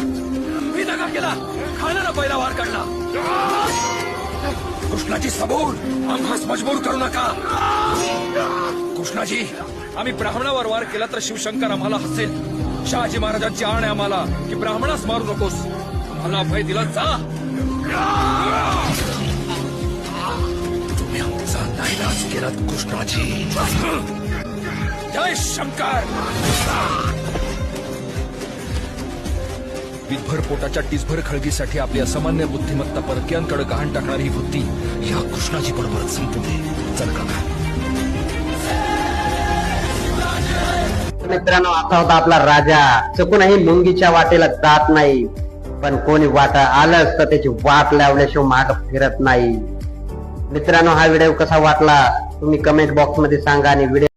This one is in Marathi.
मी दगा केला खाण्याला पहिला वार काढला. कृष्णाची समोर आम्हास मजबूर करू नका. कृष्णाजी आम्ही ब्राह्मणावर वार केला तर शिवशंकर आम्हाला हसेल. शहाजी महाराजांची आण आहे आम्हाला की ब्राह्मणास मारू नकोस. आम्हाला भय दिला जा. तुम्ही आमचा नाईलाज केलात कृष्णाजी. जय शंकर! विधभर पोटाच्या टिसभर खळगीसाठी आपली असामान्य बुद्धिमत्ता परक्यांकडे गहाण टाकणारी ही वृत्ती या कृष्णाजी बरोबर संपू दे चल काका. मित्रांनो आता होता आपला राजा. चुकूनही मुंगीच्या वाटेला जात नाही. पण कोणी वाट आलंच तर त्याची वाट लावल्याशिवाय माग फिरत नाही. मित्रांनो हा व्हिडिओ कसा वाटला? तुम्ही कमेंट बॉक्समध्ये सांगा आणि व्हिडिओ